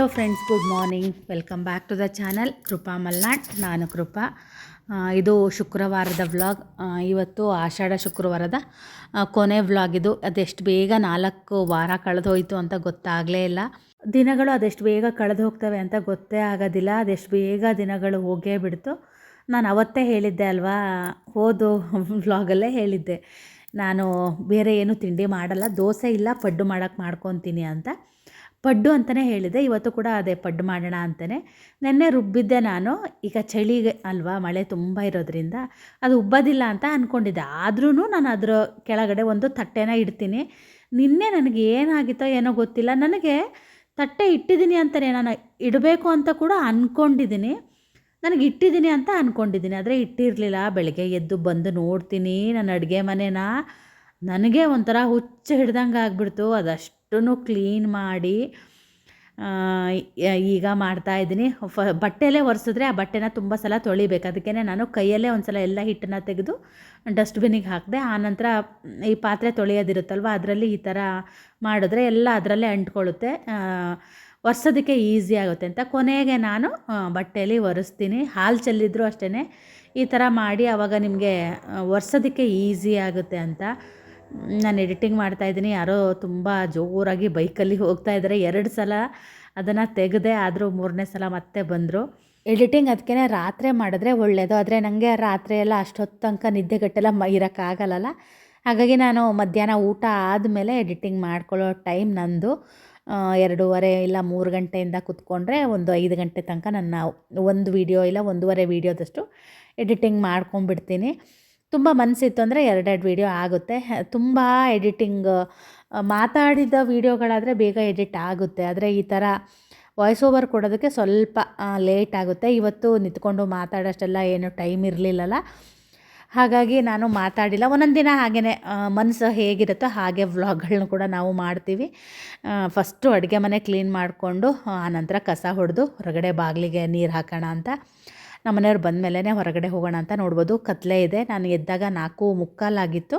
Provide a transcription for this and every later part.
Hello friends good morning welcome back to the channel Krupa Malnad ನಾನು ಕೃಪಾ ಇದು ಶುಕ್ರವಾರದ vlog ಇವತ್ತು ಆಷಾಢ ಶುಕ್ರವಾರದ ಕೊನೆ ವ್ಲಾಗ್ ಇದು. ಅದೆಷ್ಟು ಬೇಗ ನಾಲ್ಕು ವಾರ ಕಳೆದು ಹೋಯಿತು ಅಂತ ಗೊತ್ತಾಗಲೇ ಇಲ್ಲ. ದಿನಗಳು ಅದೆಷ್ಟು ಬೇಗ ಕಳೆದು ಹೋಗ್ತವೆ ಅಂತ ಗೊತ್ತೇ ಆಗೋದಿಲ್ಲ. ಅದೆಷ್ಟು ಬೇಗ ದಿನಗಳು ಹೋಗೇ ಬಿಡ್ತು. ನಾನು ಅವತ್ತೇ ಹೇಳಿದ್ದೆ ಅಲ್ವಾ? ಹೋದು ವ್ಲಾಗಲ್ಲೇ ಹೇಳಿದ್ದೆ. ನಾನು ಬೇರೆ ಏನು ತಿಂಡಿ ಮಾಡಲ್ಲ. ದೋಸೆ ಇಲ್ಲ, ಪಡ್ಡು ಮಾಡೋಕ್ಕೆ ಮಾಡ್ಕೊತೀನಿ ಅಂತ. ಪಡ್ಡು ಅಂತಲೇ ಹೇಳಿದೆ. ಇವತ್ತು ಕೂಡ ಅದೇ ಪಡ್ಡು ಮಾಡೋಣ ಅಂತಲೇ ನೆನ್ನೆ ರುಬ್ಬಿದ್ದೆ ನಾನು. ಈಗ ಚಳಿಗೆ ಅಲ್ವಾ, ಮಳೆ ತುಂಬ ಇರೋದ್ರಿಂದ ಅದು ಉಬ್ಬೋದಿಲ್ಲ ಅಂತ ಅಂದ್ಕೊಂಡಿದ್ದೆ ಆದ್ರೂ ನಾನು ಅದರ ಕೆಳಗಡೆ ಒಂದು ತಟ್ಟೆನ ಇಡ್ತೀನಿ. ನಿನ್ನೆ ನನಗೆ ಏನಾಗಿತ್ತೋ ಏನೋ ಗೊತ್ತಿಲ್ಲ. ನನಗೆ ತಟ್ಟೆ ಇಟ್ಟಿದ್ದೀನಿ ಅಂತಲೇ ನಾನು ಇಡಬೇಕು ಅಂತ ಕೂಡ ಅಂದ್ಕೊಂಡಿದ್ದೀನಿ ನನಗೆ ಇಟ್ಟಿದ್ದೀನಿ ಅಂತ ಅಂದ್ಕೊಂಡಿದ್ದೀನಿ ಆದರೆ ಇಟ್ಟಿರಲಿಲ್ಲ. ಬೆಳಗ್ಗೆ ಎದ್ದು ಬಂದು ನೋಡ್ತೀನಿ. ನನ್ನ ಅಡುಗೆ ಮನೇನ. ನನಗೆ ಒಂಥರ ಹುಚ್ಚು ಹಿಡ್ದಂಗೆ ಆಗಿಬಿಡ್ತು. ಅದಷ್ಟನ್ನು ಕ್ಲೀನ್ ಮಾಡಿ ಈಗ ಮಾಡ್ತಾ ಇದ್ದೀನಿ. ಫ, ಬಟ್ಟೆಯಲ್ಲೇ ಒರೆಸಿದ್ರೆ ಆ ಬಟ್ಟೆನ ತುಂಬ ಸಲ ತೊಳಿಬೇಕು. ಅದಕ್ಕೆ ನಾನು ಕೈಯಲ್ಲೇ ಒಂದು ಸಲ ಎಲ್ಲ ಹಿಟ್ಟನ್ನು ತೆಗೆದು ಡಸ್ಟ್ಬಿನ್ನಿಗೆ ಹಾಕಿದೆ ಆನಂತರ ಈ ಪಾತ್ರೆ ತೊಳೆಯೋದಿರುತ್ತಲ್ವ, ಅದರಲ್ಲಿ ಈ ಥರ ಮಾಡಿದ್ರೆ ಎಲ್ಲ ಅದರಲ್ಲೇ ಅಂಟ್ಕೊಳ್ಳುತ್ತೆ. ಒರೆಸೋದಕ್ಕೆ ಈಸಿ ಆಗುತ್ತೆ ಅಂತ ಕೊನೆಗೆ ನಾನು ಬಟ್ಟೆಯಲ್ಲಿ ಒರೆಸ್ತೀನಿ. ಹಾಲು ಚೆಲ್ಲಿದ್ರು ಅಷ್ಟೇ ಈ ಥರ ಮಾಡಿ ಆವಾಗ ನಿಮಗೆ ಒರೆಸೋದಕ್ಕೆ ಈಸಿ ಆಗುತ್ತೆ ಅಂತ ನಾನು ಎಡಿಟಿಂಗ್ ಮಾಡ್ತಾಯಿದ್ದೀನಿ ಯಾರೋ ತುಂಬ ಜೋರಾಗಿ ಬೈಕಲ್ಲಿ ಹೋಗ್ತಾ ಇದ್ದಾರೆ ಎರಡು ಸಲ ಅದನ್ನು ತೆಗೆದೆ ಆದರೂ ಮೂರನೇ ಸಲ ಮತ್ತೆ ಬಂದರು. ಎಡಿಟಿಂಗ್ ಅದಕ್ಕೆ ರಾತ್ರಿ ಮಾಡಿದ್ರೆ ಒಳ್ಳೆಯದು ಆದರೆ ನನಗೆ ರಾತ್ರಿ ಎಲ್ಲ ಅಷ್ಟೊತ್ತು ತನಕ ನಿದ್ದೆಗಟ್ಟೆಲ್ಲ ಮ ಇರೋಕ್ಕಾಗಲ್ಲ ಹಾಗಾಗಿ ನಾನು ಮಧ್ಯಾಹ್ನ ಊಟ ಆದಮೇಲೆ ಎಡಿಟಿಂಗ್ ಮಾಡ್ಕೊಳ್ಳೋ ಟೈಮ್ ನಂದು ಎರಡೂವರೆ ಇಲ್ಲ ಮೂರು ಗಂಟೆಯಿಂದ ಕುತ್ಕೊಂಡ್ರೆ ಒಂದು ಐದು ಗಂಟೆ ತನಕ ನನ್ನ ಒಂದು ವೀಡಿಯೋ ಇಲ್ಲ ಒಂದೂವರೆ ವೀಡಿಯೋದಷ್ಟು ಎಡಿಟಿಂಗ್ ಮಾಡ್ಕೊಂಬಿಡ್ತೀನಿ ತುಂಬ ಮನಸ್ಸಿತ್ತು ಅಂದರೆ ಎರಡೆರಡು ವೀಡಿಯೋ ಆಗುತ್ತೆ. ತುಂಬ ಎಡಿಟಿಂಗ್ ಮಾತಾಡಿದ ವೀಡಿಯೋಗಳಾದರೆ ಬೇಗ ಎಡಿಟ್ ಆಗುತ್ತೆ. ಆದರೆ ಈ ಥರ ವಾಯ್ಸ್ ಓವರ್ ಕೊಡೋದಕ್ಕೆ ಸ್ವಲ್ಪ ಲೇಟ್ ಆಗುತ್ತೆ. ಇವತ್ತು ನಿಂತ್ಕೊಂಡು ಮಾತಾಡೋಷ್ಟೆಲ್ಲ ಏನು ಟೈಮ್ ಇರಲಿಲ್ಲಲ್ಲ. ಹಾಗಾಗಿ ನಾನು ಮಾತಾಡಿಲ್ಲ. ಒಂದೊಂದು ದಿನ ಹಾಗೆಯೇ ಮನಸ್ಸು ಹೇಗಿರುತ್ತೋ ಹಾಗೆ ವ್ಲಾಗ್ಗಳನ್ನ ಕೂಡ ನಾವು ಮಾಡ್ತೀವಿ. ಫಸ್ಟು ಅಡುಗೆ ಮನೆ ಕ್ಲೀನ್ ಮಾಡಿಕೊಂಡು ಆನಂತರ ಕಸ ಹೊಡೆದು ಹೊರಗಡೆ ಬಾಗಿಲಿಗೆ ನೀರು ಹಾಕೋಣ ಅಂತ. ನಮ್ಮ ಮನೆಯವ್ರು ಬಂದಮೇಲೆ ಹೊರಗಡೆ ಹೋಗೋಣ ಅಂತ ನೋಡ್ಬೋದು. ಕತ್ಲೆ ಇದೆ. ನಾನು ಎದ್ದಾಗ ನಾಲ್ಕು ಮುಕ್ಕಾಲಾಗಿತ್ತು.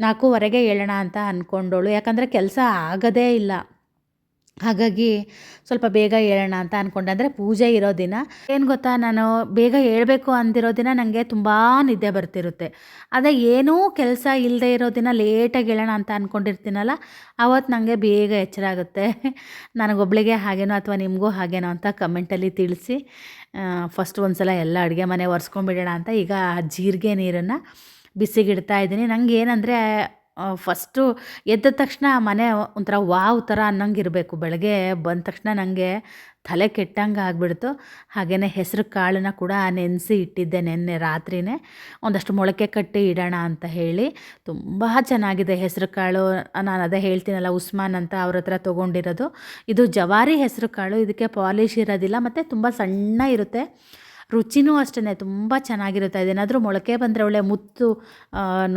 ನಾಲ್ಕೂವರೆಗೆ ಹೇಳೋಣ ಅಂತ ಅಂದ್ಕೊಂಡೋಳು ಯಾಕಂದರೆ ಕೆಲಸ ಆಗೋದೇ ಇಲ್ಲ. ಹಾಗಾಗಿ ಸ್ವಲ್ಪ ಬೇಗ ಹೇಳೋಣ ಅಂತ ಅಂದ್ಕೊಂಡೆ ಅಂದರೆ ಪೂಜೆ ಇರೋ ದಿನ. ಏನು ಗೊತ್ತಾ, ನಾನು ಬೇಗ ಹೇಳಬೇಕು ಅಂದಿರೋ ದಿನ ನನಗೆ ತುಂಬ ನಿದ್ದೆ ಬರ್ತಿರುತ್ತೆ. ಅದೇ ಏನೂ ಕೆಲಸ ಇಲ್ಲದೆ ಇರೋ ದಿನ ಲೇಟಾಗಿ ಹೇಳೋಣ ಅಂತ ಅಂದ್ಕೊಂಡಿರ್ತೀನಲ್ಲ ಆವತ್ತು ನನಗೆ ಬೇಗ ಎಚ್ಚರ ಆಗುತ್ತೆ. ನನಗೊಬ್ಳಿಗೆ ಹಾಗೇನೋ ಅಥವಾ ನಿಮಗೂ ಹಾಗೇನೋ ಅಂತ ಕಮೆಂಟಲ್ಲಿ ತಿಳಿಸಿ. ಫಸ್ಟ್ ಒಂದು ಸಲ ಎಲ್ಲ ಅಡುಗೆ ಮನೆ ಒರೆಸ್ಕೊಂಬಿಡೋಣ ಅಂತ ಈಗ ಜೀರಿಗೆ ನೀರನ್ನು ಬಿಸಿಗಿಡ್ತಾ ಇದ್ದೀನಿ. ನನಗೆ ಏನಂದರೆ ಫಸ್ಟು ಎದ್ದ ತಕ್ಷಣ ಮನೆ ಒಂಥರ ವಾವ್ ಥರ ಅನ್ನಂಗಿರಬೇಕು. ಬೆಳಗ್ಗೆ ಬಂದ ತಕ್ಷಣ ನನಗೆ ತಲೆ ಕೆಟ್ಟಂಗೆ ಆಗಿಬಿಡ್ತು. ಹಾಗೆಯೇ ಹೆಸರು ಕಾಳನ್ನ ಕೂಡ ನೆನೆಸಿ ಇಟ್ಟಿದ್ದೆ ನೆನ್ನೆ ರಾತ್ರಿನೇ. ಒಂದಷ್ಟು ಮೊಳಕೆ ಕಟ್ಟಿ ಇಡೋಣ ಅಂತ ಹೇಳಿ ತುಂಬ ಚೆನ್ನಾಗಿದೆ ಹೆಸರು ಕಾಳು. ನಾನು ಅದೇ ಹೇಳ್ತೀನಲ್ಲ ಉಸ್ಮಾನ್ ಅಂತ ಅವ್ರ ಹತ್ರ ತೊಗೊಂಡಿರೋದು. ಇದು ಜವಾರಿ ಹೆಸರು ಕಾಳು. ಇದಕ್ಕೆ ಪಾಲಿಶ್ ಇರೋದಿಲ್ಲ, ಮತ್ತು ತುಂಬ ಸಣ್ಣ ಇರುತ್ತೆ. ರುಚಿನೂ ಅಷ್ಟೇ ತುಂಬ ಚೆನ್ನಾಗಿರುತ್ತೆ. ಅದೇನಾದರೂ ಮೊಳಕೆ ಬಂದರೆ ಒಳ್ಳೆ ಮುತ್ತು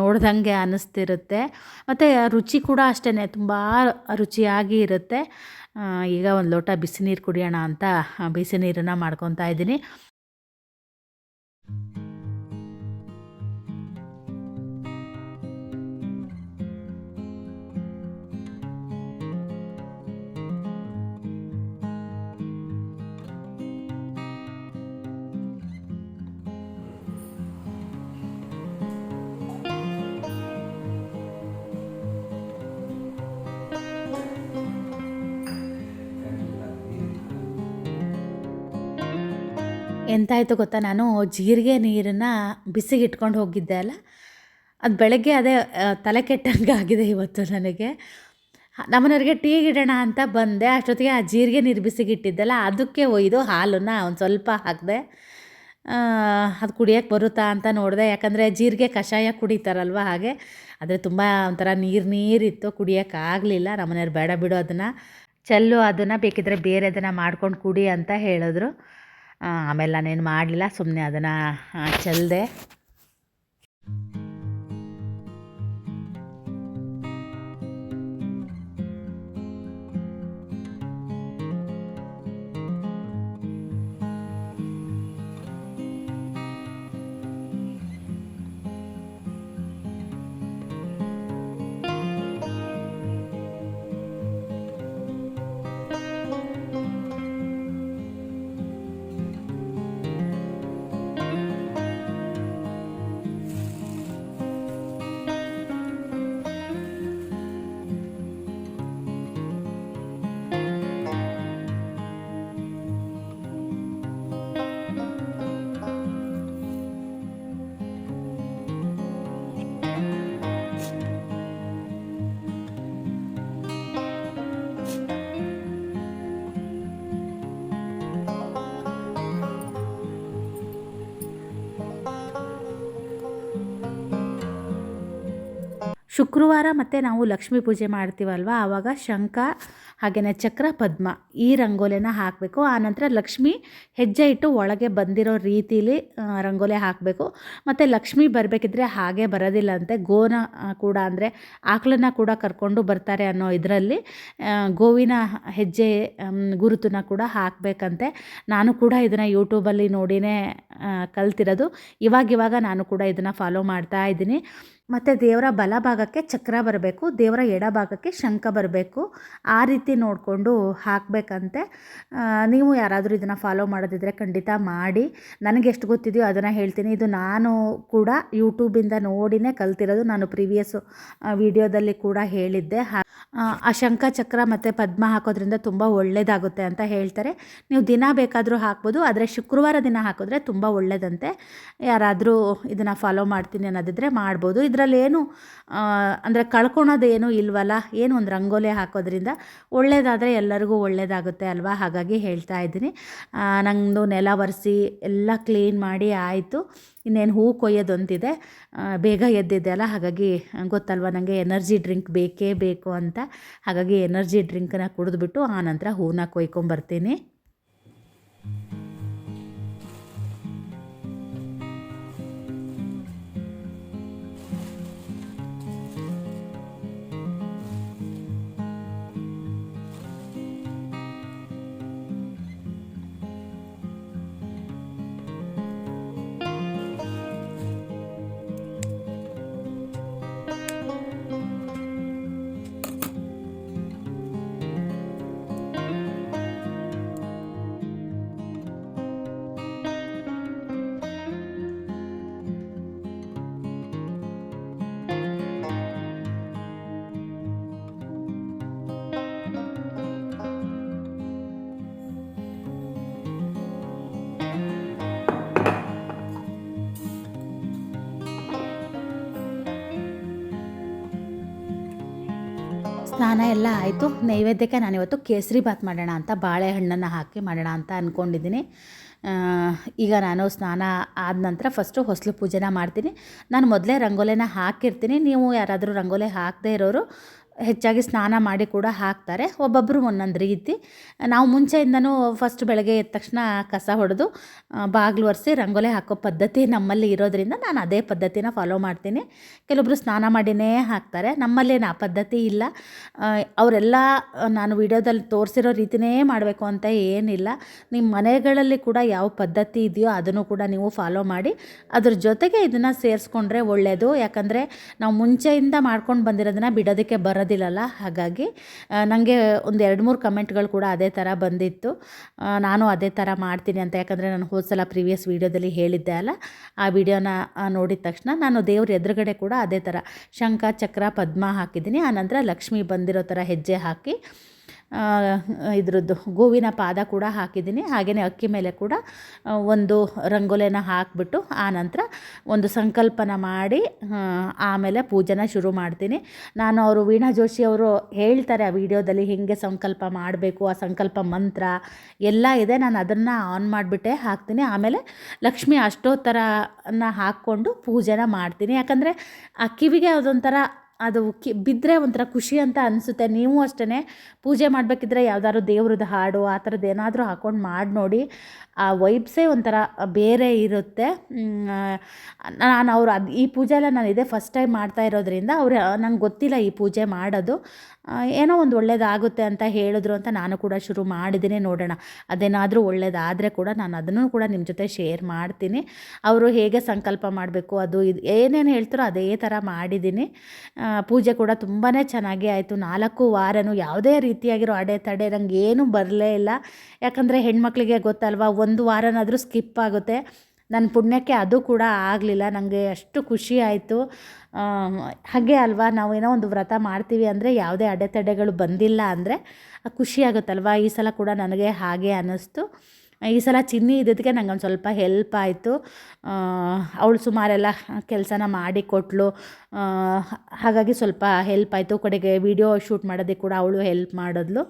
ನೋಡ್ದಂಗೆ ಅನ್ನಿಸ್ತಿರುತ್ತೆ ಮತ್ತು ರುಚಿ ಕೂಡ ಅಷ್ಟೇ ತುಂಬ ರುಚಿಯಾಗಿ ಇರುತ್ತೆ. ಈಗ ಒಂದು ಲೋಟ ಬಿಸಿ ನೀರು ಕುಡಿಯೋಣ ಅಂತ ಬಿಸಿ ನೀರನ್ನು ಮಾಡ್ಕೊತಾ ಇದ್ದೀನಿ. ಎಂತಾಯಿತು ಗೊತ್ತಾ? ನಾನು ಜೀರಿಗೆ ನೀರನ್ನು ಬಿಸಿಗೆ ಇಟ್ಕೊಂಡು ಹೋಗಿದ್ದೆ ಅಲ್ಲ? ಅದು ಬೆಳಗ್ಗೆ ಅದೇ ತಲೆ ಕೆಟ್ಟಂಗೆ ಆಗಿದೆ ಇವತ್ತು ನನಗೆ. ನಮ್ಮನವ್ರಿಗೆ ಟೀ ಇಡೋಣ ಅಂತ ಬಂದೆ. ಅಷ್ಟೊತ್ತಿಗೆ ಆ ಜೀರಿಗೆ ನೀರು ಬಿಸಿಗೆ ಇಟ್ಟಿದ್ದೆಲ್ಲ ಅದಕ್ಕೆ ಒಯ್ದು ಹಾಲನ್ನು ಒಂದು ಸ್ವಲ್ಪ ಹಾಕಿದೆ. ಅದು ಕುಡಿಯೋಕ್ಕೆ ಬರುತ್ತಾ ಅಂತ ನೋಡಿದೆ. ಯಾಕಂದರೆ ಜೀರಿಗೆ ಕಷಾಯ ಕುಡಿತಾರಲ್ವ ಹಾಗೆ. ಆದರೆ ತುಂಬ ಒಂಥರ ನೀರು ನೀರಿತ್ತು ಕುಡಿಯೋಕ್ಕಾಗಲಿಲ್ಲ ನಮ್ಮನೆಯವ್ರು ಬೇಡ ಬಿಡೋ ಅದನ್ನು. ಚೆಲ್ಲು ಅದನ್ನು ಬೇಕಿದ್ರೆ ಬೇರೆ ಅದನ್ನು ಮಾಡ್ಕೊಂಡು ಕುಡಿ ಅಂತ ಹೇಳಿದ್ರು. ಆಮೇಲೆ ನಾನೇನು ಮಾಡಲಿಲ್ಲ ಸುಮ್ಮನೆ ಅದನ್ನು ಚೆಲ್ಲಿದೆ ಶುಕ್ರವಾರ ಮತ್ತು ನಾವು ಲಕ್ಷ್ಮೀ ಪೂಜೆ ಮಾಡ್ತೀವಲ್ವ? ಆವಾಗ ಶಂಖ ಹಾಗೆಯೇ ಚಕ್ರ ಪದ್ಮ ಈ ರಂಗೋಲಿನ ಹಾಕಬೇಕು. ಆನಂತರ ಲಕ್ಷ್ಮಿ ಹೆಜ್ಜೆ ಇಟ್ಟು ಒಳಗೆ ಬಂದಿರೋ ರೀತಿಲಿ ರಂಗೋಲೆ ಹಾಕಬೇಕು. ಮತ್ತು ಲಕ್ಷ್ಮಿ ಬರಬೇಕಿದ್ರೆ ಹಾಗೆ ಬರೋದಿಲ್ಲ ಅಂತೆ. ಗೋನ ಕೂಡ ಅಂದರೆ ಆಕಳನ್ನ ಕೂಡ ಕರ್ಕೊಂಡು ಬರ್ತಾರೆ ಅನ್ನೋ ಇದರಲ್ಲಿ ಗೋವಿನ ಹೆಜ್ಜೆ ಗುರುತನ್ನು ಕೂಡ ಹಾಕಬೇಕಂತೆ. ನಾನು ಕೂಡ ಇದನ್ನು ಯೂಟ್ಯೂಬಲ್ಲಿ ನೋಡಿನೇ ಕಲ್ತಿರೋದು. ಇವಾಗಿವಾಗ ನಾನು ಕೂಡ ಇದನ್ನು ಫಾಲೋ ಮಾಡ್ತಾ ಇದ್ದೀನಿ. ಮತ್ತು ದೇವರ ಬಲಭಾಗಕ್ಕೆ ಚಕ್ರ ಬರಬೇಕು, ದೇವರ ಎಡಭಾಗಕ್ಕೆ ಶಂಖ ಬರಬೇಕು. ಆ ರೀತಿ ನೋಡಿಕೊಂಡು ಹಾಕಬೇಕಂತೆ. ನೀವು ಯಾರಾದರೂ ಇದನ್ನು ಫಾಲೋ ಮಾಡೋದಿದ್ರೆ ಖಂಡಿತ ಮಾಡಿ. ನನಗೆ ಎಷ್ಟು ಗೊತ್ತಿದೆಯೋ ಅದನ್ನು ಹೇಳ್ತೀನಿ. ಇದು ನಾನು ಕೂಡ ಯೂಟ್ಯೂಬಿಂದ ನೋಡಿನೇ ಕಲ್ತಿರೋದು. ನಾನು ಪ್ರೀವಿಯಸ್ ವಿಡಿಯೋದಲ್ಲಿ ಕೂಡ ಹೇಳಿದ್ದೆ. ಆ, ಶಂಖ ಚಕ್ರ ಮತ್ತು ಪದ್ಮ ಹಾಕೋದ್ರಿಂದ ತುಂಬ ಒಳ್ಳೆಯದಾಗುತ್ತೆ ಅಂತ ಹೇಳ್ತಾರೆ. ನೀವು ದಿನ ಬೇಕಾದರೂ ಹಾಕ್ಬೋದು ಆದರೆ ಶುಕ್ರವಾರ ದಿನ ಹಾಕಿದ್ರೆ ತುಂಬ ಒಳ್ಳೆಯದಂತೆ ಯಾರಾದರೂ ಇದನ್ನು ಫಾಲೋ ಮಾಡ್ತೀನಿ ಅನ್ನೋದಿದ್ರೆ ಮಾಡ್ಬೋದು. ಇದರಲ್ಲಿ ಏನು ಅಂದರೆ ಕಳ್ಕೊಳೋದೇನು ಇಲ್ವಲ್ಲ ಏನು ಒಂದು ರಂಗೋಲಿ ಹಾಕೋದ್ರಿಂದ ಒಳ್ಳೆಯದಾದರೆ ಎಲ್ಲರಿಗೂ ಒಳ್ಳೆಯದಾಗುತ್ತೆ ಅಲ್ವಾ? ಹಾಗಾಗಿ ಹೇಳ್ತಾ ಇದ್ದೀನಿ. ನಂದು ನೆಲ ಒರೆಸಿ ಎಲ್ಲ ಕ್ಲೀನ್ ಮಾಡಿ ಆಯಿತು. ಇನ್ನೇನು ಹೂ ಕೊಯ್ಯೋದೊಂದಿದೆ. ಬೇಗ ಎದ್ದಿದ್ದೆ ಅಲ್ಲ, ಹಾಗಾಗಿ ಗೊತ್ತಲ್ವ ನನಗೆ ಎನರ್ಜಿ ಡ್ರಿಂಕ್ ಬೇಕೇ ಬೇಕು ಅಂತ. ಹಾಗಾಗಿ ಎನರ್ಜಿ ಡ್ರಿಂಕನ್ನ ಕುಡಿದ್ಬಿಟ್ಟು ಆನಂತರ ಹೂವನ್ನ ಕೊಯ್ಕೊಂಬರ್ತೀನಿ. ಸ್ನಾನ ಎಲ್ಲ ಆಯಿತು. ನೈವೇದ್ಯಕ್ಕೆ ನಾನಿವತ್ತು ಕೇಸರಿ ಬಾತ್ ಮಾಡೋಣ ಅಂತ, ಬಾಳೆಹಣ್ಣನ್ನು ಹಾಕಿ ಮಾಡೋಣ ಅಂತ ಅಂದ್ಕೊಂಡಿದ್ದೀನಿ ಈಗ ನಾನು ಸ್ನಾನ ಆದ ನಂತರ ಫಸ್ಟು ಹೊಸಲು ಪೂಜೆನ ಮಾಡ್ತೀನಿ. ನಾನು ಮೊದಲೇ ರಂಗೋಲಿನ ಹಾಕಿರ್ತೀನಿ. ನೀವು ಯಾರಾದರೂ ರಂಗೋಲಿ ಹಾಕದೇ ಇರೋರು ಹೆಚ್ಚಾಗಿ ಸ್ನಾನ ಮಾಡಿ ಕೂಡ ಹಾಕ್ತಾರೆ. ಒಬ್ಬೊಬ್ಬರು ಒಂದೊಂದು ರೀತಿ. ನಾವು ಮುಂಚೆಯಿಂದನೂ ಫಸ್ಟ್ ಬೆಳಗ್ಗೆ ಎದ್ದ ತಕ್ಷಣ ಕಸ ಹೊಡೆದು ಬಾಗಿಲು ಒರೆಸಿ ರಂಗೋಲಿ ಹಾಕೋ ಪದ್ಧತಿ ನಮ್ಮಲ್ಲಿ ಇರೋದರಿಂದ ನಾನು ಅದೇ ಪದ್ಧತಿನ ಫಾಲೋ ಮಾಡ್ತೀನಿ. ಕೆಲವೊಬ್ಬರು ಸ್ನಾನ ಮಾಡಿನೇ ಹಾಕ್ತಾರೆ. ನಮ್ಮಲ್ಲೇನು ಆ ಪದ್ಧತಿ ಇಲ್ಲ. ಅವರೆಲ್ಲ ನಾನು ವಿಡಿಯೋದಲ್ಲಿ ತೋರಿಸಿರೋ ರೀತಿನೇ ಮಾಡಬೇಕು ಅಂತ ಏನಿಲ್ಲ. ನಿಮ್ಮ ಮನೆಗಳಲ್ಲಿ ಕೂಡ ಯಾವ ಪದ್ಧತಿ ಇದೆಯೋ ಅದನ್ನು ಕೂಡ ನೀವು ಫಾಲೋ ಮಾಡಿ. ಅದ್ರ ಜೊತೆಗೆ ಇದನ್ನು ಸೇರಿಸ್ಕೊಂಡ್ರೆ ಒಳ್ಳೆಯದು ಯಾಕಂದರೆ ನಾವು ಮುಂಚೆಯಿಂದ ಮಾಡ್ಕೊಂಡು ಬಂದಿರೋದನ್ನ ಬಿಡೋದಕ್ಕೆ ಬರೋದಿಲ್ಲಲ್ಲ? ಹಾಗಾಗಿ ನನಗೆ ಒಂದು ಎರಡು ಮೂರು ಕಮೆಂಟ್ಗಳು ಕೂಡ ಅದೇ ಥರ ಬಂದಿತ್ತು. ನಾನು ಅದೇ ಥರ ಮಾಡ್ತೀನಿ ಅಂತ, ಯಾಕಂದರೆ ನಾನು ಹೋದ ಸಲ ಪ್ರೀವಿಯಸ್ ವೀಡಿಯೋದಲ್ಲಿ ಹೇಳಿದ್ದೆ ಅಲ್ಲ? ಆ ವಿಡಿಯೋನ ನೋಡಿದ ತಕ್ಷಣ ನಾನು ದೇವ್ರ ಎದುರುಗಡೆ ಕೂಡ ಅದೇ ಥರ ಶಂಖ, ಚಕ್ರ, ಪದ್ಮ ಹಾಕಿದ್ದೀನಿ. ಆನಂತರ ಲಕ್ಷ್ಮಿ ಬಂದಿರೋ ಥರ ಹೆಜ್ಜೆ ಹಾಕಿ ಇದ್ರದ್ದು ಗೋವಿನ ಪಾದ ಕೂಡ ಹಾಕಿದ್ದೀನಿ. ಹಾಗೆಯೇ ಅಕ್ಕಿ ಮೇಲೆ ಕೂಡ ಆ, ಒಂದು ರಂಗೋಲಿನ ಹಾಕಿಬಿಟ್ಟು ಆನಂತರ ಒಂದು ಸಂಕಲ್ಪನ ಮಾಡಿ ಆಮೇಲೆ ಪೂಜೆನ ಶುರು ಮಾಡ್ತೀನಿ. ನಾನು ಅವರು ವೀಣಾ ಜೋಶಿ ಅವರು ಹೇಳ್ತಾರೆ ಆ ವಿಡಿಯೋದಲ್ಲಿ ಹೇಗೆ ಸಂಕಲ್ಪ ಮಾಡಬೇಕು ಆ ಸಂಕಲ್ಪ ಮಂತ್ರ ಎಲ್ಲ ಇದೆ. ನಾನು ಅದನ್ನು ಆನ್ ಮಾಡಿಬಿಟ್ಟೆ ಹಾಕ್ತೀನಿ. ಆಮೇಲೆ ಲಕ್ಷ್ಮಿ ಅಷ್ಟೋತ್ತರನ ಹಾಕ್ಕೊಂಡು ಪೂಜೆನ ಮಾಡ್ತೀನಿ. ಯಾಕಂದರೆ ಆ ಕಿವಿಗೆ ಅದೊಂಥರ ಅದು ಕಿ ಬಿದ್ದರೆ ಒಂಥರ ಖುಷಿ ಅಂತ ಅನಿಸುತ್ತೆ. ನೀವು ಅಷ್ಟೇ ಪೂಜೆ ಮಾಡಬೇಕಿದ್ರೆ ಯಾವ್ದಾದ್ರು ದೇವ್ರದ್ದು ಹಾಡು ಆ ಥರದ್ದು ಏನಾದರೂ ಹಾಕ್ಕೊಂಡು ಮಾಡಿ ನೋಡಿ ಆ ವೈಬ್ಸೇ ಒಂಥರ ಬೇರೆ ಇರುತ್ತೆ. ನಾನು ಅವ್ರು ಅದು ಈ ಪೂಜೆ ಎಲ್ಲ ನಾನು ಇದೇ ಫಸ್ಟ್ ಟೈಮ್ ಮಾಡ್ತಾ ಇರೋದ್ರಿಂದ ಅವ್ರು ನಂಗೆ ಗೊತ್ತಿಲ್ಲ ಈ ಪೂಜೆ ಮಾಡೋದು. ಏನೋ ಒಂದು ಒಳ್ಳೇದಾಗುತ್ತೆ ಅಂತ ಹೇಳಿದ್ರು ಅಂತ ನಾನು ಕೂಡ ಶುರು ಮಾಡಿದ್ದೀನಿ ನೋಡೋಣ. ಅದೇನಾದರೂ ಒಳ್ಳೇದಾದರೆ ಕೂಡ ನಾನು ಅದನ್ನು ಕೂಡ ನಿಮ್ಮ ಜೊತೆ ಶೇರ್ ಮಾಡ್ತೀನಿ. ಅವರು ಹೇಗೆ ಸಂಕಲ್ಪ ಮಾಡಬೇಕು, ಅದು ಇದು ಏನೇನು ಹೇಳ್ತಾರೋ ಅದೇ ಥರ ಮಾಡಿದ್ದೀನಿ ಪೂಜೆ ಕೂಡ ತುಂಬಾ ಚೆನ್ನಾಗಿ ಆಯಿತು. ನಾಲ್ಕು ವಾರನೂ ಯಾವುದೇ ರೀತಿಯಾಗಿರೋ ಅಡೆತಡೆ ನಂಗೆ ಏನೂ ಬರಲೇ ಇಲ್ಲ. ಯಾಕಂದರೆ ಹೆಣ್ಮಕ್ಳಿಗೆ ಗೊತ್ತಲ್ವಾ ಒಂದು ವಾರನಾದರೂ ಸ್ಕಿಪ್ ಆಗುತ್ತೆ. ನನ್ನ ಪುಣ್ಯಕ್ಕೆ ಅದು ಕೂಡ ಆಗಲಿಲ್ಲ. ನನಗೆ ಅಷ್ಟು ಖುಷಿ ಆಯಿತು. ಹಾಗೆ ಅಲ್ವಾ, ನಾವು ಏನೋ ಒಂದು ವ್ರತ ಮಾಡ್ತೀವಿ ಅಂದರೆ ಯಾವುದೇ ಅಡೆತಡೆಗಳು ಬಂದಿಲ್ಲ ಅಂದರೆ ಖುಷಿ ಆಗುತ್ತಲ್ವ? ಈ ಸಲ ಕೂಡ ನನಗೆ ಹಾಗೆ ಅನ್ನಿಸ್ತು. ಈ ಸಲ ಚಿನ್ನಿ ಇದ್ದಿದ್ದಕ್ಕೆ ನಂಗೆ ಸ್ವಲ್ಪ ಹೆಲ್ಪ್ ಆಯಿತು. ಅವಳು ಸುಮಾರೆಲ್ಲ ಕೆಲಸನ ಮಾಡಿಕೊಟ್ಲು ಹಾಗಾಗಿ ಸ್ವಲ್ಪ ಹೆಲ್ಪ್ ಆಯಿತು. ಕಡೆಗೆ ವಿಡಿಯೋ ಶೂಟ್ ಮಾಡೋದಕ್ಕೆ ಕೂಡ ಅವಳು ಹೆಲ್ಪ್ ಮಾಡಿದ್ಲು.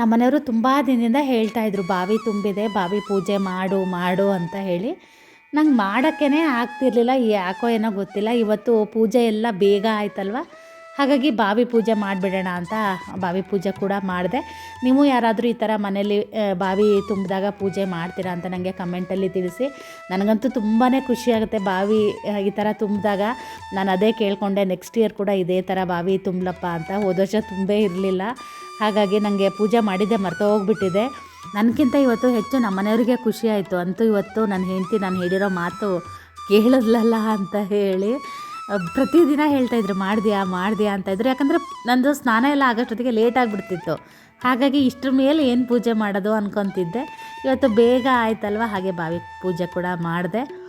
ನಮ್ಮ ಮನೆಯವರು ತುಂಬ ದಿನದಿಂದ ಹೇಳ್ತಾಯಿದ್ರು ಬಾವಿ ತುಂಬಿದೆ, ಬಾವಿ ಪೂಜೆ ಮಾಡು ಮಾಡು ಅಂತ ಹೇಳಿ. ನಂಗೆ ಮಾಡೋಕ್ಕೇ ಆಗ್ತಿರ್ಲಿಲ್ಲ, ಯಾಕೋ ಏನೋ ಗೊತ್ತಿಲ್ಲ. ಇವತ್ತು ಪೂಜೆ ಎಲ್ಲ ಬೇಗ ಆಯ್ತಲ್ವ? ಹಾಗಾಗಿ ಬಾವಿ ಪೂಜೆ ಮಾಡಿಬಿಡೋಣ ಅಂತ ಬಾವಿ ಪೂಜೆ ಕೂಡ ಮಾಡಿದೆ. ನೀವು ಯಾರಾದರೂ ಈ ಥರ ಮನೇಲಿ ಬಾವಿ ತುಂಬಿದಾಗ ಪೂಜೆ ಮಾಡ್ತೀರಾ ಅಂತ ನನಗೆ ಕಮೆಂಟಲ್ಲಿ ತಿಳಿಸಿ. ನನಗಂತೂ ತುಂಬಾ ಖುಷಿಯಾಗುತ್ತೆ ಬಾವಿ ಈ ಥರ ತುಂಬಿದಾಗ. ನಾನು ಅದೇ ಕೇಳಿಕೊಂಡೆ ನೆಕ್ಸ್ಟ್ ಇಯರ್ ಕೂಡ ಇದೇ ಥರ ಬಾವಿ ತುಂಬಲಪ್ಪ ಅಂತ. ಹೋದ ವರ್ಷ ತುಂಬೇ ಇರಲಿಲ್ಲ. ಹಾಗಾಗಿ ನನಗೆ ಪೂಜೆ ಮಾಡಿದ್ದೆ ಮರ್ತೋಗ್ಬಿಟ್ಟಿದೆ ನನಗಿಂತ ಇವತ್ತು ಹೆಚ್ಚು ನಮ್ಮ ಮನೆಯವರಿಗೆ ಖುಷಿಯಾಯಿತು ಅಂತೂ ಇವತ್ತು ನನ್ನ ಹೆಂಡತಿ ನಾನು ಹೇಳಿರೋ ಮಾತು ಕೇಳಿದ್ಲಲ್ಲ ಅಂತ ಹೇಳಿ. ಪ್ರತಿದಿನ ಹೇಳ್ತಾಯಿದ್ರು ಮಾಡಿದ್ಯಾ ಮಾಡಿದ್ಯಾ ಅಂತ ಇದ್ರು. ಯಾಕಂದರೆ ನಂದು ಸ್ನಾನ ಎಲ್ಲ ಆಗೋಷ್ಟೊತ್ತಿಗೆ ಲೇಟ್ ಆಗಿಬಿಡ್ತಿತ್ತು. ಹಾಗಾಗಿ ಇಷ್ಟರ ಮೇಲೆ ಏನು ಪೂಜೆ ಮಾಡೋದು ಅನ್ಕೊತಿದ್ದೆ. ಇವತ್ತು ಬೇಗ ಆಯ್ತಲ್ವ? ಹಾಗೆ ಬಾವಿ ಪೂಜೆ ಕೂಡ ಮಾಡಿದೆ.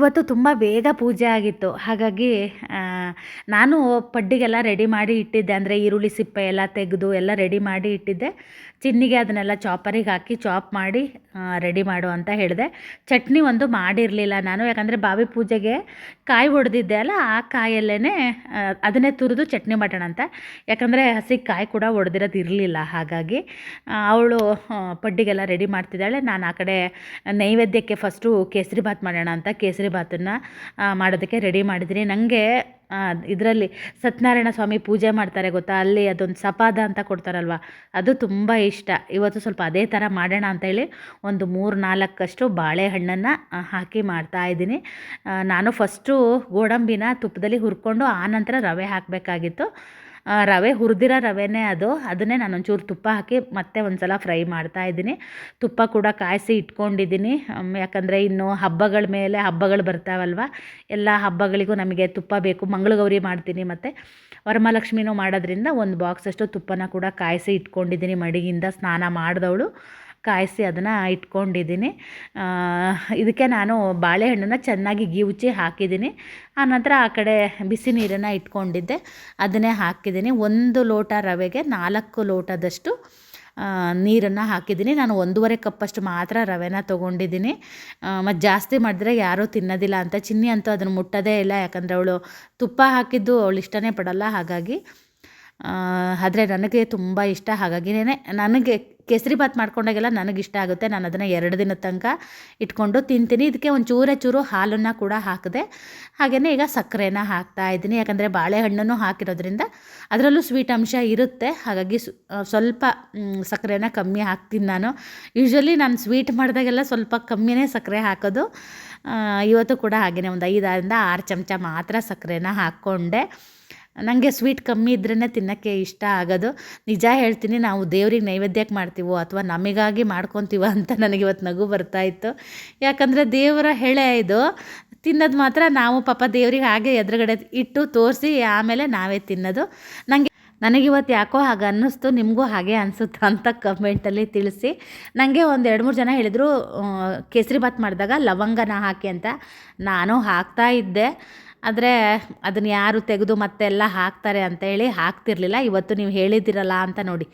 ಇವತ್ತು ತುಂಬ ಬೇಗ ಪೂಜೆ ಆಗಿತ್ತು. ಹಾಗಾಗಿ ನಾನು ಪಡ್ಡಿಗೆಲ್ಲ ರೆಡಿ ಮಾಡಿ ಇಟ್ಟಿದ್ದೆ. ಅಂದರೆ ಈರುಳ್ಳಿ ಸಿಪ್ಪೆ ಎಲ್ಲ ತೆಗೆದು ಎಲ್ಲ ರೆಡಿ ಮಾಡಿ ಇಟ್ಟಿದ್ದೆ. ಚಿನ್ನಿಗೆ ಅದನ್ನೆಲ್ಲ ಚಾಪರಿಗೆ ಹಾಕಿ ಚಾಪ್ ಮಾಡಿ ರೆಡಿ ಮಾಡು ಅಂತ ಹೇಳಿದೆ. ಚಟ್ನಿ ಒಂದು ಮಾಡಿರಲಿಲ್ಲ ನಾನು. ಯಾಕಂದರೆ ಬಾವಿ ಪೂಜೆಗೆ ಕಾಯಿ ಹೊಡೆದಿದ್ದೆ ಅಲ್ಲ, ಆ ಕಾಯಲ್ಲೇ ಅದನ್ನೇ ತುರಿದು ಚಟ್ನಿ ಮಾಡೋಣ ಅಂತ. ಯಾಕಂದರೆ ಹಸಿ ಕಾಯಿ ಕೂಡ ಹೊಡೆದಿರೋದು ಇರಲಿಲ್ಲ. ಹಾಗಾಗಿ ಅವಳು ಪಡ್ಡಿಗೆಲ್ಲ ರೆಡಿ ಮಾಡ್ತಿದ್ದಾಳೆ. ನಾನು ಆ ಕಡೆ ನೈವೇದ್ಯಕ್ಕೆ ಫಸ್ಟು ಕೇಸರಿ ಭಾತ್ ಮಾಡೋಣ ಅಂತ ಕೇಸರಿ ಭಾತನ್ನು ಮಾಡೋದಕ್ಕೆ ರೆಡಿ ಮಾಡಿದ್ದೀನಿ. ನನಗೆ ಇದರಲ್ಲಿ ಸತ್ಯನಾರಾಯಣ ಸ್ವಾಮಿ ಪೂಜೆ ಮಾಡ್ತಾರೆ ಗೊತ್ತಾ? ಅಲ್ಲಿ ಅದೊಂದು ಸಪಾದ ಅಂತ ಕೊಡ್ತಾರಲ್ವ? ಅದು ತುಂಬ ಇಷ್ಟ. ಇವತ್ತು ಸ್ವಲ್ಪ ಅದೇ ಥರ ಮಾಡೋಣ ಅಂತೇಳಿ ಒಂದು ಮೂರು ನಾಲ್ಕಷ್ಟು ಬಾಳೆಹಣ್ಣನ್ನು ಹಾಕಿ ಮಾಡ್ತಾ ಇದ್ದೀನಿ. ನಾನು ಫಸ್ಟು ಗೋಡಂಬಿನ ತುಪ್ಪದಲ್ಲಿ ಹುರ್ಕೊಂಡು ಆನಂತರ ರವೆ ಹಾಕಬೇಕಾಗಿತ್ತು. ರವೆ ಹುರಿದಿರೋ ರವೆನೇ ಅದು. ಅದನ್ನೇ ನಾನು ಒಂಚೂರು ತುಪ್ಪ ಹಾಕಿ ಮತ್ತೆ ಒಂದು ಸಲ ಫ್ರೈ ಮಾಡ್ತಾ ಇದ್ದೀನಿ. ತುಪ್ಪ ಕೂಡ ಕಾಯಿಸಿ ಇಟ್ಕೊಂಡಿದ್ದೀನಿ. ಯಾಕಂದರೆ ಇನ್ನು ಹಬ್ಬಗಳ ಮೇಲೆ ಹಬ್ಬಗಳು ಬರ್ತಾವಲ್ವ? ಎಲ್ಲ ಹಬ್ಬಗಳಿಗೂ ನಮಗೆ ತುಪ್ಪ ಬೇಕು. ಮಂಗಳಗೌರಿ ಮಾಡ್ತೀನಿ ಮತ್ತು. ವರಮಹಾಲಕ್ಷ್ಮಿನೂ ಮಾಡೋದ್ರಿಂದ ಒಂದು ಬಾಕ್ಸಷ್ಟು ತುಪ್ಪನ ಕೂಡ ಕಾಯಿಸಿ ಇಟ್ಕೊಂಡಿದ್ದೀನಿ ಮಡಿಗಿಂದ ಸ್ನಾನ ಮಾಡಿದವಳು. ಕಾಯಿಸಿ ಅದನ್ನು ಇಟ್ಕೊಂಡಿದ್ದೀನಿ. ಇದಕ್ಕೆ ನಾನು ಬಾಳೆಹಣ್ಣನ್ನು ಚೆನ್ನಾಗಿ ಗಿವುಚಿ ಹಾಕಿದ್ದೀನಿ. ಆನಂತರ ಆ ಕಡೆ ಬಿಸಿ ನೀರನ್ನು ಇಟ್ಕೊಂಡಿದ್ದೆ. ಅದನ್ನೇ ಹಾಕಿದ್ದೀನಿ. ಒಂದು ಲೋಟ ರವೆಗೆ ನಾಲ್ಕು ಲೋಟದಷ್ಟು ನೀರನ್ನು ಹಾಕಿದ್ದೀನಿ. ನಾನು ಒಂದೂವರೆ ಕಪ್ಪಷ್ಟು ಮಾತ್ರ ರವೆನ ತೊಗೊಂಡಿದ್ದೀನಿ. ಮತ್ತು ಜಾಸ್ತಿ ಮಾಡಿದ್ರೆ ಯಾರೂ ತಿನ್ನೋದಿಲ್ಲ ಅಂತ. ಚಿನ್ನಿ ಅಂತೂ ಅದನ್ನು ಮುಟ್ಟೋದೇ ಇಲ್ಲ. ಯಾಕಂದರೆ ಅವಳು ತುಪ್ಪ ಹಾಕಿದ್ದು ಅವಳು ಇಷ್ಟನೇ ಪಡಲ್ಲ. ಹಾಗಾಗಿ ಆದರೆ ನನಗೆ ತುಂಬ ಇಷ್ಟ. ಹಾಗಾಗಿನೇ ನನಗೆ ಕೇಸರಿ ಭಾತ್ ಮಾಡ್ಕೊಂಡಾಗೆಲ್ಲ ನನಗಿಷ್ಟ ಆಗುತ್ತೆ. ನಾನು ಅದನ್ನು ಎರಡು ದಿನದ ತನಕ ಇಟ್ಕೊಂಡು ತಿಂತೀನಿ. ಇದಕ್ಕೆ ಒಂದು ಚೂರೇ ಚೂರು ಹಾಲನ್ನು ಕೂಡ ಹಾಕಿದೆ. ಹಾಗೆಯೇ ಈಗ ಸಕ್ಕರೆನ ಹಾಕ್ತಾ ಇದ್ದೀನಿ. ಯಾಕಂದರೆ ಬಾಳೆಹಣ್ಣನ್ನು ಹಾಕಿರೋದ್ರಿಂದ ಅದರಲ್ಲೂ ಸ್ವೀಟ್ ಅಂಶ ಇರುತ್ತೆ. ಹಾಗಾಗಿ ಸ್ವಲ್ಪ ಸಕ್ಕರೆನ ಕಮ್ಮಿ ಹಾಕ್ತೀನಿ ನಾನು. ಯೂಶ್ವಲಿ ನಾನು ಸ್ವೀಟ್ ಮಾಡಿದಾಗೆಲ್ಲ ಸ್ವಲ್ಪ ಕಮ್ಮಿನೇ ಸಕ್ಕರೆ ಹಾಕೋದು. ಇವತ್ತು ಕೂಡ ಹಾಗೆಯೇ ಒಂದು ಐದರಿಂದ ಆರು ಚಮಚ ಮಾತ್ರ ಸಕ್ಕರೆನ ಹಾಕ್ಕೊಂಡೆ. ನನಗೆ ಸ್ವೀಟ್ ಕಮ್ಮಿ ಇದ್ರೇ ತಿನ್ನೋಕ್ಕೆ ಇಷ್ಟ ಆಗೋದು. ನಿಜ ಹೇಳ್ತೀನಿ, ನಾವು ದೇವ್ರಿಗೆ ನೈವೇದ್ಯಕ್ಕೆ ಮಾಡ್ತೀವೋ ಅಥವಾ ನಮಗಾಗಿ ಮಾಡ್ಕೊತೀವೋ ಅಂತ ನನಗೆ ಇವತ್ತು ನಗು ಬರ್ತಾ ಇತ್ತು. ಯಾಕಂದರೆ ದೇವರ ಹೆಳೆ ಇದು. ತಿನ್ನೋದು ಮಾತ್ರ ನಾವು ಪಾಪ ದೇವ್ರಿಗೆ ಹಾಗೆ ಎದುರುಗಡೆ ಇಟ್ಟು ತೋರಿಸಿ ಆಮೇಲೆ ನಾವೇ ತಿನ್ನೋದು. ನನಗೆ ನನಗಿವತ್ತು ಯಾಕೋ ಹಾಗೆ ಅನ್ನಿಸ್ತು, ನಿಮಗೂ ಹಾಗೆ ಅನಿಸುತ್ತೆ ಅಂತ ಕಮೆಂಟಲ್ಲಿ ತಿಳಿಸಿ. ನನಗೆ ಒಂದು ಎರಡು ಮೂರು ಜನ ಹೇಳಿದರು ಕೇಸರಿ ಭಾತ್ ಮಾಡಿದಾಗ ಲವಂಗನ ಹಾಕಿ ಅಂತ. ನಾನು ಹಾಕ್ತಾ ಇದ್ದೆ. ಆದರೆ ಅದನ್ನು ಯಾರು ತೆಗೆದು ಮತ್ತೆಲ್ಲ ಹಾಕ್ತಾರೆ ಅಂತ ಹೇಳಿ ಹಾಕ್ತಿರ್ಲಿಲ್ಲ. ಇವತ್ತು ನೀವು ಹೇಳಿದ್ದೀರಲ್ಲ ಅಂತ ನೋಡಿ.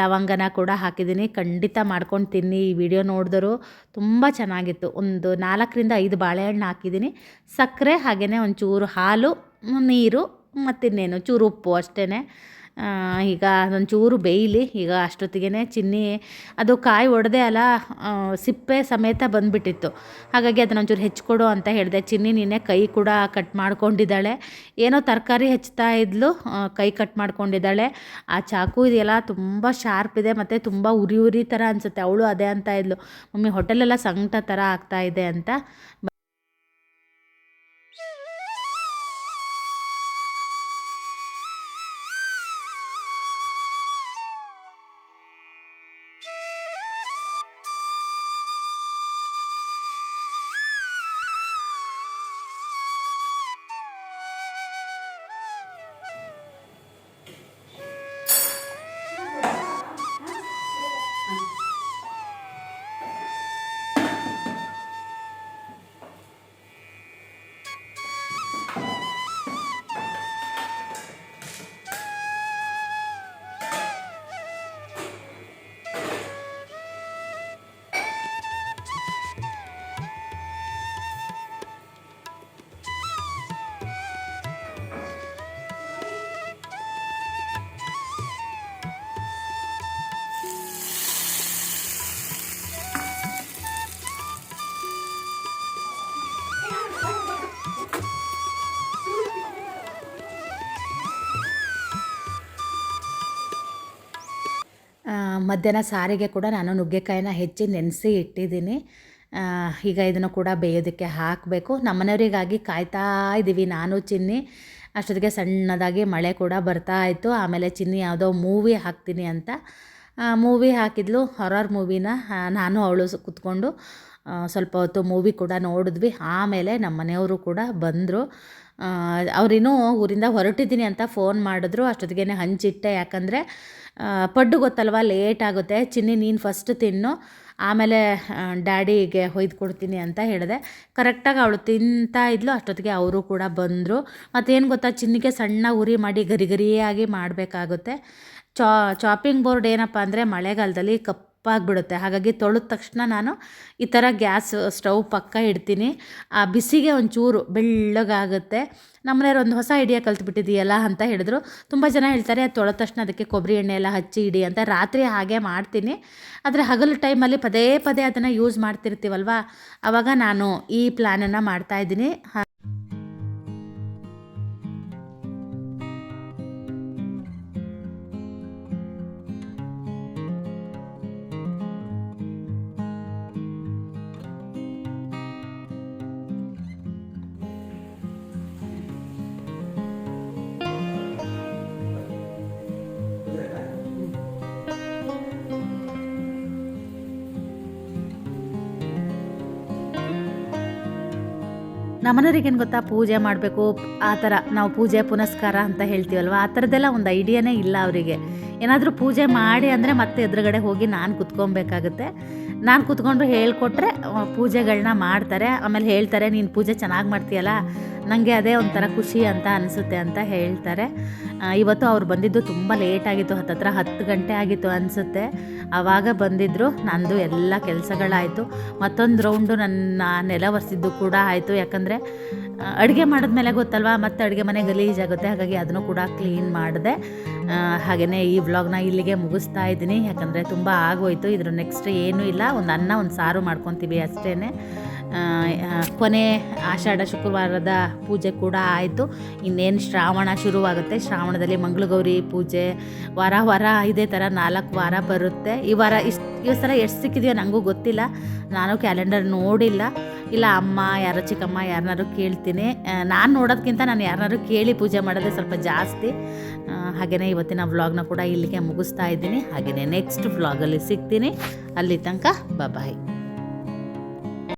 ಲವಂಗನ ಕೂಡ ಹಾಕಿದ್ದೀನಿ. ಖಂಡಿತ ಮಾಡ್ಕೊಂಡು ತಿನ್ನಿ. ಈ ವಿಡಿಯೋ ನೋಡಿದ್ರು ತುಂಬ ಚೆನ್ನಾಗಿತ್ತು. ಒಂದು ನಾಲ್ಕರಿಂದ ಐದು ಬಾಳೆಹಣ್ಣು ಹಾಕಿದ್ದೀನಿ. ಸಕ್ಕರೆ ಹಾಗೆಯೇ ಒಂಚೂರು ಹಾಲು, ನೀರು, ಮತ್ತಿನ್ನೇನು? ಚೂರು ಉಪ್ಪು ಅಷ್ಟೇ ಈಗ ಒಂಚೂರು ಬೇಯಲಿ. ಈಗ ಅಷ್ಟೊತ್ತಿಗೆ ಚಿನ್ನಿ ಅದು ಕಾಯಿ ಒಡೆದೆ ಅಲ್ಲ ಸಿಪ್ಪೆ ಸಮೇತ ಬಂದುಬಿಟ್ಟಿತ್ತು. ಹಾಗಾಗಿ ಅದನ್ನ ಒಂಚೂರು ಹೆಚ್ಚಿಕೊಡು ಅಂತ ಹೇಳಿದೆ. ಚಿನ್ನಿ ನಿನ್ನೆ ಕೈ ಕೂಡ ಕಟ್ ಮಾಡ್ಕೊಂಡಿದ್ದಾಳೆ. ಏನೋ ತರಕಾರಿ ಹೆಚ್ಚುತ್ತಾ ಇದ್ಲು ಕೈ ಕಟ್ ಮಾಡ್ಕೊಂಡಿದ್ದಾಳೆ. ಆ ಚಾಕು ಇದೆಯಲ್ಲ, ತುಂಬ ಶಾರ್ಪ್ ಇದೆ ಮತ್ತು ತುಂಬ ಉರಿ ಉರಿ ಥರ ಅನಿಸುತ್ತೆ. ಅವಳು ಅದೇ ಅಂತ ಇದ್ಲು. ಮಮ್ಮಿ ಹೋಟೆಲೆಲ್ಲ ಸಂಕಟ ಥರ ಆಗ್ತಾ ಇದೆ ಅಂತ. ಮಧ್ಯಾಹ್ನ ಸಾರಿಗೆ ಕೂಡ ನಾನು ನುಗ್ಗೆಕಾಯಿನ ಹೆಚ್ಚಿ ನೆನೆಸಿ ಇಟ್ಟಿದ್ದೀನಿ. ಈಗ ಇದನ್ನು ಕೂಡ ಬೇಯೋದಕ್ಕೆ ಹಾಕಬೇಕು. ನಮ್ಮನೆಯವರಿಗಾಗಿ ಕಾಯ್ತಾ ಇದ್ದೀವಿ ನಾನು, ಚಿನ್ನಿ, ಅಷ್ಟೊತ್ತಿಗೆ ಸಣ್ಣದಾಗಿ ಮಳೆ ಕೂಡ ಬರ್ತಾ ಇತ್ತು. ಆಮೇಲೆ ಚಿನ್ನಿ ಯಾವುದೋ ಮೂವಿ ಹಾಕ್ತೀನಿ ಅಂತ. ಮೂವಿ ಹಾಕಿದ್ಲು. ಹೊರರ್ ಮೂವಿನ ನಾನು, ಅವಳು ಕುತ್ಕೊಂಡು ಸ್ವಲ್ಪ ಹೊತ್ತು ಮೂವಿ ಕೂಡ ನೋಡಿದ್ವಿ. ಆಮೇಲೆ ನಮ್ಮ ಮನೆಯವರು ಕೂಡ ಬಂದರು. ಅವರಿನ್ನೂ ಊರಿಂದ ಹೊರಟಿದ್ದೀನಿ ಅಂತ ಫೋನ್ ಮಾಡಿದ್ರು. ಅಷ್ಟೊತ್ತಿಗೆ ಹಂಚಿಟ್ಟೆ ಯಾಕಂದರೆ ಪಡ್ಡು ಗೊತ್ತಲ್ವ, ಲೇಟ್ ಆಗುತ್ತೆ. ಚಿನ್ನಿ, ನೀನು ಫಸ್ಟ್ ತಿನ್ನು. ಆಮೇಲೆ ಡ್ಯಾಡಿಗೆ ಹೊಯ್ದು ಕೊಡ್ತೀನಿ ಅಂತ ಹೇಳಿದೆ. ಕರೆಕ್ಟಾಗಿ ಅವಳು ತಿಂತಾ ಇದ್ಲು. ಅಷ್ಟೊತ್ತಿಗೆ ಅವರು ಕೂಡ ಬಂದರು. ಮತ್ತೇನು ಗೊತ್ತಾ, ಚಿನ್ನಿಗೆ ಸಣ್ಣ ಉರಿ ಮಾಡಿ ಗರಿ ಗರಿಯಾಗಿ ಮಾಡಬೇಕಾಗುತ್ತೆ. ಚಾ ಚಾಪಿಂಗ್ ಬೋರ್ಡ್ ಏನಪ್ಪ ಅಂದರೆ, ಮಳೆಗಾಲದಲ್ಲಿ ಕಪ್ಪಾಗಿಬಿಡುತ್ತೆ ಹಾಗಾಗಿ ತೊಳೆದ ತಕ್ಷಣ ನಾನು ಈ ಥರ ಗ್ಯಾಸ್ ಸ್ಟವ್ ಪಕ್ಕ ಇಡ್ತೀನಿ. ಆ ಬಿಸಿಗೆ ಒಂಚೂರು ಬೆಳ್ಳಗಾಗುತ್ತೆ. ನಮ್ಮನೆಯವ್ರು ಒಂದು ಹೊಸ ಐಡಿಯಾ ಕಲ್ತ್ಬಿಟ್ಟಿದೆಯಲ್ಲ ಅಂತ ಹೇಳಿದ್ರು. ತುಂಬ ಜನ ಹೇಳ್ತಾರೆ, ಅದು ತೊಳೆದ ತಕ್ಷಣ ಅದಕ್ಕೆ ಕೊಬ್ಬರಿ ಎಣ್ಣೆ ಎಲ್ಲ ಹಚ್ಚಿ ಇಡಿ ಅಂತ. ರಾತ್ರಿ ಹಾಗೆ ಮಾಡ್ತೀನಿ. ಆದರೆ ಹಗಲು ಟೈಮಲ್ಲಿ ಪದೇ ಪದೇ ಅದನ್ನು ಯೂಸ್ ಮಾಡ್ತಿರ್ತೀವಲ್ವ? ಆವಾಗ ನಾನು ಈ ಪ್ಲ್ಯಾನನ್ನು ಮಾಡ್ತಾಯಿದ್ದೀನಿ ನಮ್ಮನೆಯವ್ರಿಗೇನು ಗೊತ್ತಾ? ಪೂಜೆ ಮಾಡಬೇಕು, ಆ ಥರ ನಾವು ಪೂಜೆ ಪುನಸ್ಕಾರ ಅಂತ ಹೇಳ್ತೀವಲ್ವ? ಆ ಥರದ್ದೆಲ್ಲ ಒಂದು ಐಡಿಯಾನೇ ಇಲ್ಲ ಅವರಿಗೆ. ಏನಾದರೂ ಪೂಜೆ ಮಾಡಿ ಅಂದರೆ ಮತ್ತೆ ಎದುರುಗಡೆ ಹೋಗಿ ನಾನು ಕುತ್ಕೊಬೇಕಾಗುತ್ತೆ. ನಾನು ಕುತ್ಕೊಂಡು ಹೇಳ್ಕೊಟ್ರೆ ಪೂಜೆಗಳನ್ನ ಮಾಡ್ತಾರೆ. ಆಮೇಲೆ ಹೇಳ್ತಾರೆ, ನೀನು ಪೂಜೆ ಚೆನ್ನಾಗಿ ಮಾಡ್ತೀಯಲ್ಲ? ನನಗೆ ಅದೇ ಒಂಥರ ಖುಷಿ ಅಂತ ಅನಿಸುತ್ತೆ ಅಂತ ಹೇಳ್ತಾರೆ. ಇವತ್ತು ಅವ್ರು ಬಂದಿದ್ದು ತುಂಬ ಲೇಟ್ ಆಗಿತ್ತು, ಹತ್ತತ್ರ ಹತ್ತು ಗಂಟೆ ಆಗಿತ್ತು ಅನಿಸುತ್ತೆ. ಆವಾಗ ಬಂದಿದ್ದರು ನಂದು ಎಲ್ಲ ಕೆಲಸಗಳಾಯಿತು. ಮತ್ತೊಂದು ರೌಂಡು ನನ್ನ ನೆಲ ಕೂಡ ಆಯಿತು. ಯಾಕಂದರೆ ಅಡುಗೆ ಮಾಡಿದ್ಮೇಲೆ ಗೊತ್ತಲ್ವಾ? ಮತ್ತೆ ಅಡುಗೆ ಮನೆ ಗಲೀಜಾಗುತ್ತೆ ಹಾಗಾಗಿ ಅದನ್ನು ಕೂಡ ಕ್ಲೀನ್ ಮಾಡಿದೆ. ಹಾಗೆಯೇ ಈ ವ್ಲಾಗ್ನ ಇಲ್ಲಿಗೆ ಮುಗಿಸ್ತಾ ಇದ್ದೀನಿ. ಯಾಕಂದರೆ ತುಂಬ ಆಗೋಯ್ತು. ಇದ್ರ ನೆಕ್ಸ್ಟ್ ಏನೂ ಇಲ್ಲ. ಒಂದು ಅನ್ನ, ಒಂದು ಸಾರು ಮಾಡ್ಕೊತೀವಿ ಅಷ್ಟೇ ಕೊನೆ ಆಷಾಢ ಶುಕ್ರವಾರದ ಪೂಜೆ ಕೂಡ ಆಯಿತು. ಇನ್ನೇನು ಶ್ರಾವಣ ಶುರುವಾಗುತ್ತೆ. ಶ್ರಾವಣದಲ್ಲಿ ಮಂಗಳಗೌರಿ ಪೂಜೆ ವಾರ ವಾರ ಇದೇ ಥರ ನಾಲ್ಕು ವಾರ ಬರುತ್ತೆ. ಈ ವಾರ ಇಷ್ಟು ಈ ಸಲ ಎಷ್ಟು ಸಿಕ್ಕಿದೆಯೋ ನನಗೂ ಗೊತ್ತಿಲ್ಲ. ನಾನು ಕ್ಯಾಲೆಂಡರ್ ನೋಡಿಲ್ಲ. ಇಲ್ಲ, ಅಮ್ಮ, ಯಾರೋ ಚಿಕ್ಕಮ್ಮ ಯಾರನ್ನಾರು ಕೇಳ್ತೀನಿ. ನಾನು ನೋಡೋದಕ್ಕಿಂತ ನಾನು ಯಾರನ್ನಾರು ಕೇಳಿ ಪೂಜೆ ಮಾಡೋದೇ ಸ್ವಲ್ಪ ಜಾಸ್ತಿ. ಹಾಗೆಯೇ ಇವತ್ತಿನ ವ್ಲಾಗ್ನ ಕೂಡ ಇಲ್ಲಿಗೆ ಮುಗಿಸ್ತಾ ಇದ್ದೀನಿ. ಹಾಗೆಯೇ ನೆಕ್ಸ್ಟ್ ವ್ಲಾಗಲ್ಲಿ ಸಿಗ್ತೀನಿ. ಅಲ್ಲಿ ತನಕ ಬಾಯ್